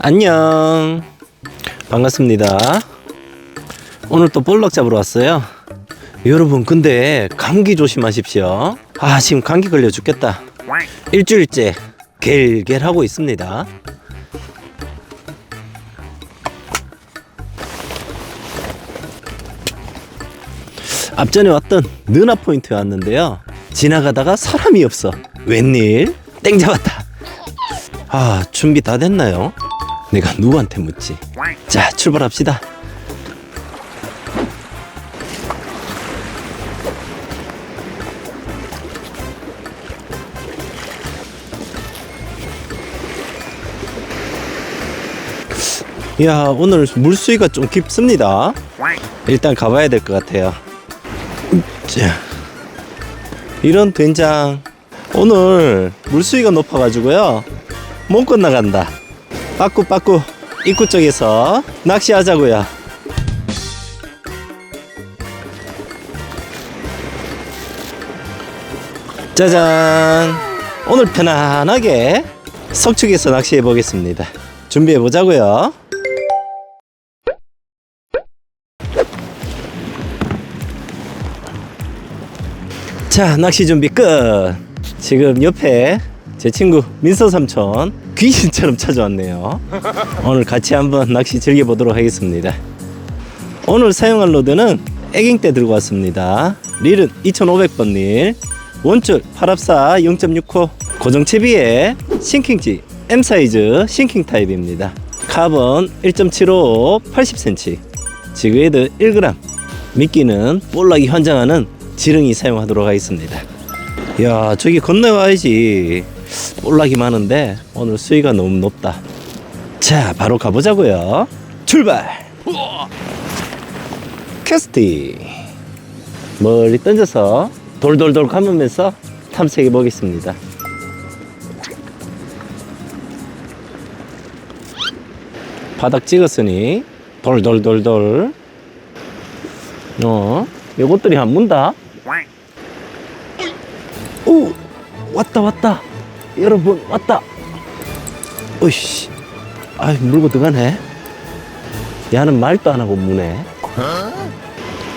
안녕. 반갑습니다. 오늘 또 볼락 잡으러 왔어요. 여러분, 근데 감기 조심하십시오. 아, 지금 감기 걸려 죽겠다. 일주일째 겔겔 하고 있습니다. 앞전에 왔던 느나 포인트에 왔는데요. 지나가다가 사람이 없어. 웬일? 땡 잡았다. 아, 준비 다 됐나요? 내가 누구한테 묻지? 자, 출발합시다. 야, 오늘 물수위가 좀 깊습니다. 일단 가봐야 될 것 같아요. 자, 이런 된장. 오늘 물수위가 높아가지고요. 못 건너간다. 빠꾸 빠꾸 입구 쪽에서 낚시하자고요. 짜잔. 오늘 편안하게 석축에서 낚시해 보겠습니다. 준비해 보자고요. 자, 낚시 준비 끝. 지금 옆에 제 친구 민서 삼촌 귀신처럼 찾아왔네요. 오늘 같이 한번 낚시 즐겨보도록 하겠습니다. 오늘 사용할 로드는 애깅대 들고 왔습니다. 릴은 2500번 릴, 원줄 8합사 0.6호, 고정 채비에 싱킹지 M 사이즈 싱킹 타입입니다. 카본 1.75 80cm, 지그헤드 1g, 미끼는 볼락이 환장하는 지렁이 사용하도록 하겠습니다. 야 저기 건너와야지 볼락이 많은데 오늘 수위가 너무 높다. 자 바로 가보자고요. 출발! 캐스팅 멀리 던져서 돌돌돌 감으면서 탐색해 보겠습니다. 바닥 찍었으니 돌돌돌돌. 어 요것들이 안 문다. 오 왔다 왔다 여러분 왔다. 으이씨. 아이 물고 들어가네. 야는 말도 안 하고 무네.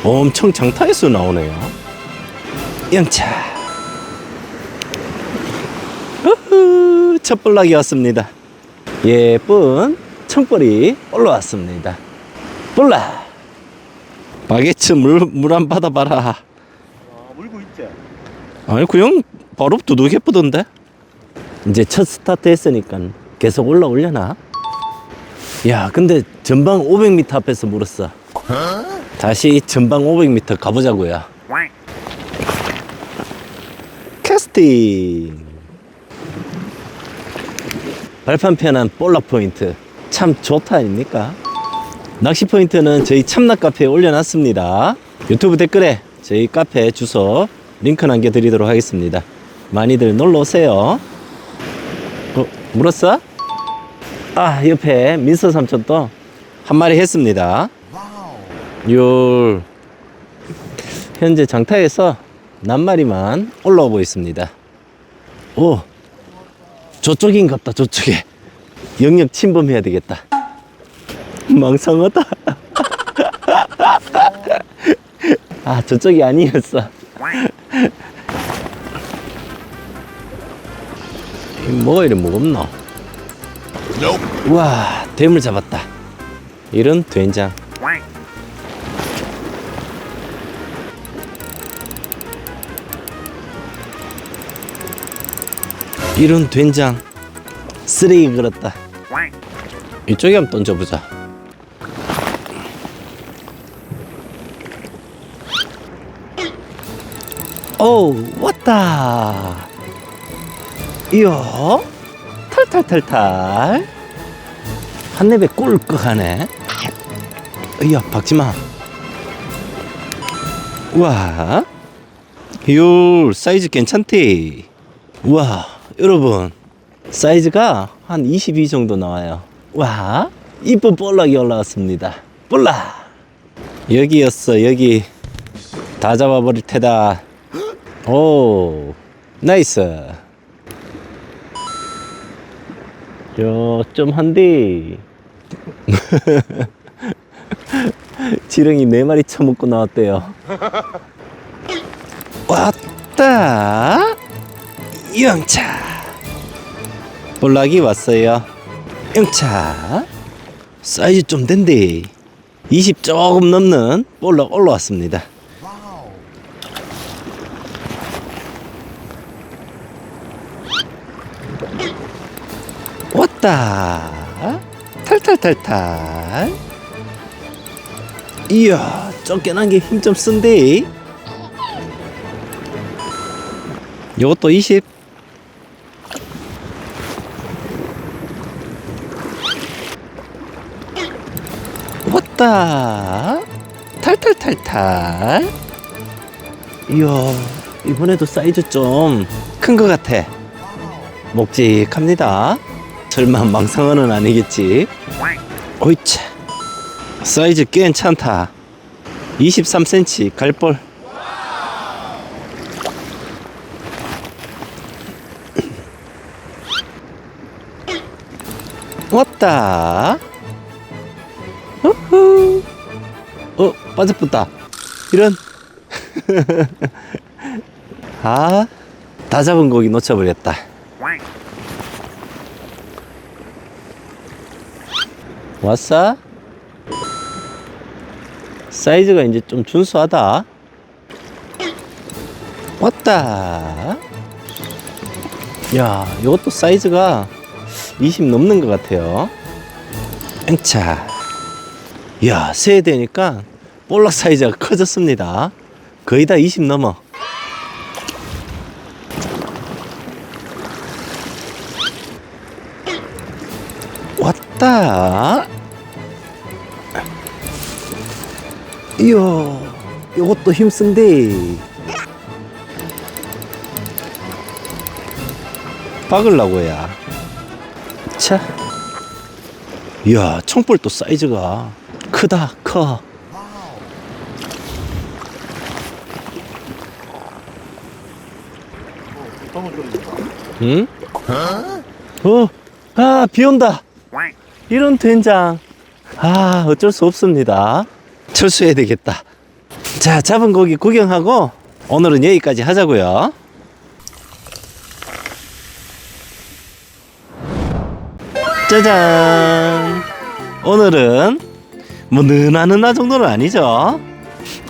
엄청 장타에서 나오네요. 영차. 우후 첫 볼락이 왔습니다. 예쁜 청벌이 올라왔습니다. 볼락. 바게트 물물 한 받아봐라. 아, 물고 있지? 아니 그냥 바로 두둑 예쁘던데 이제 첫 스타트 했으니까 계속 올라올려나? 야 근데 전방 500m 앞에서 물었어. 다시 전방 500m 가보자고요. 캐스팅! 발판 편한 볼락 포인트. 참 좋다 아닙니까? 낚시 포인트는 저희 참낚 카페에 올려놨습니다. 유튜브 댓글에 저희 카페 주소 링크 남겨드리도록 하겠습니다. 많이들 놀러 오세요. 어, 물었어? 아 옆에 민서 삼촌 또 한 마리 했습니다. 요 현재 장타에서 낱마리만 올라오고 있습니다. 오 저쪽인갑다 저쪽에. 영역 침범해야 되겠다. 망상하다. 아 저쪽이 아니었어 뭐가 이래 무겁노? 우와 대물 잡았다. 이런 된장. 이런 된장. 쓰레기 그렇다. 이쪽에 한번 던져보자. 오 왔다 이야 탈탈탈탈. 한 입에 꿀꺽 하네. 이야 박지마. 우와. 요 사이즈 괜찮대 우와 여러분. 사이즈가 한 22 정도 나와요. 와 이쁜 볼락이 올라왔습니다. 볼락! 여기였어 여기. 다 잡아버릴 테다. 오 나이스 요 좀 한디. 지렁이 네 마리 처먹고 나왔대요. 왔다! 영차. 볼락이 왔어요. 영차. 사이즈 좀 된대 20 조금 넘는 볼락 올라왔습니다 왔다. 탈탈탈탈. 이야 쫓겨난 게 힘 좀 쓴데 요것도 20 왔다. 탈탈탈탈. 이야 이번에도 사이즈 좀 큰 것 같아. 묵직합니다 설마 망상어는 아니겠지? 오이차 사이즈 괜찮다. 23cm 갈볼. 왔다. 우후 어 빠져붙다. 이런. 아 다 잡은 고기 놓쳐버렸다 왔어? 사이즈가 이제 좀 준수하다. 왔다. 야, 이것도 사이즈가 20 넘는 것 같아요. 앵차. 야, 세대니까 볼락 사이즈가 커졌습니다. 거의 다 20 넘어. 왔다. 이야, 이것도 힘쓴데. 박을라고야. 자. 이야, 청볼도 사이즈가 크다, 커. 응? 어, 아, 비 온다. 이런 된장. 아, 어쩔 수 없습니다. 철수해야 되겠다. 자, 잡은 고기 구경하고 오늘은 여기까지 하자고요. 짜잔. 오늘은 뭐 느나느나 정도는 아니죠.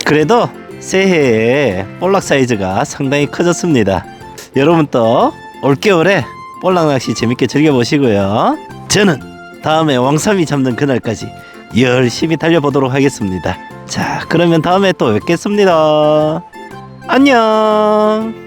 그래도 새해에 볼락 사이즈가 상당히 커졌습니다. 여러분도 올겨울에 볼락 낚시 재밌게 즐겨보시고요. 저는 다음에 왕삼이 잡는 그날까지 열심히 달려보도록 하겠습니다. 자, 그러면 다음에 또 뵙겠습니다. 안녕!